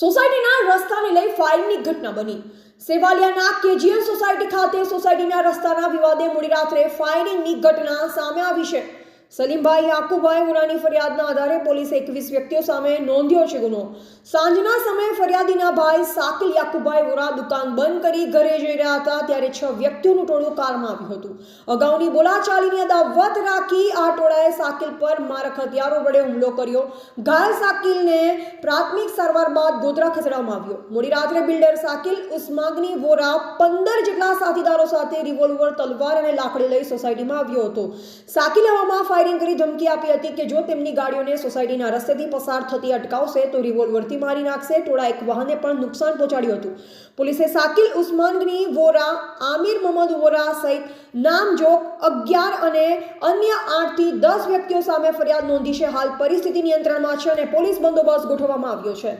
સોસાયટીના રસ્તાને લઈ ફાયરિંગની ઘટના બની. સેવાલિયાના કેજીએલ સોસાયટી ખાતે સોસાયટીના રસ્તાના વિવાદે મોડી રાત્રે ફાયરિંગની ઘટના સામે આવી છે. સલીમભાઈ યાકુબભાઈ વોરાની ફરિયાદના આધારે પોલીસે એકવીસ વ્યક્તિઓ સામે નોંધ્યો છે ગુનો. સાંજના સમયે ફરિયાદીના ભાઈ સાકિલ યાકુબભાઈ વોરા દુકાન બંધ કરી ઘરે જઈ રહ્યા હતા, ત્યારે છ વ્યક્તિઓનું ટોળું કારમાં આવ્યું હતું. અગાઉની બોલાચાલીની અદાવત રાખી આ ટોળાએ સાકિલ પર મારક હથિયારો વડે હુમલો કર્યો. ઘાયલ સાકિલને પ્રાથમિક સારવાર બાદ ગોધરા ખસેડવામાં આવ્યો. મોડી રાત્રે બિલ્ડર સાકિલ, ઉસ્માગની વોરા પંદર જેટલા સાથીદારો સાથે રિવોલ્વર, તલવાર અને લાકડી લઈ સોસાયટીમાં આવ્યો હતો. સાકિલ હવામાં ફાયરિંગ કરી ધમકી આપી હતી કે જો તેમની ગાડીઓને સોસાયટીના રસ્તેથી પસાર થતી અટકાવશે, તો રિવોલ્વરથી મારી નાખશે. ટોળા એક વાહને પણ નુકસાન પહોંચાડ્યું હતું. પોલીસે સાકિલ ઉસ્માનગની વોરા, આમિર મોહમ્મદ વોરા સહિત નામજોગ અગિયાર અને અન્ય આઠથી દસ વ્યક્તિઓ સામે ફરિયાદ નોંધી છે. હાલ પરિસ્થિતિ નિયંત્રણમાં છે અને પોલીસ બંદોબસ્ત ગોઠવવામાં આવ્યો છે.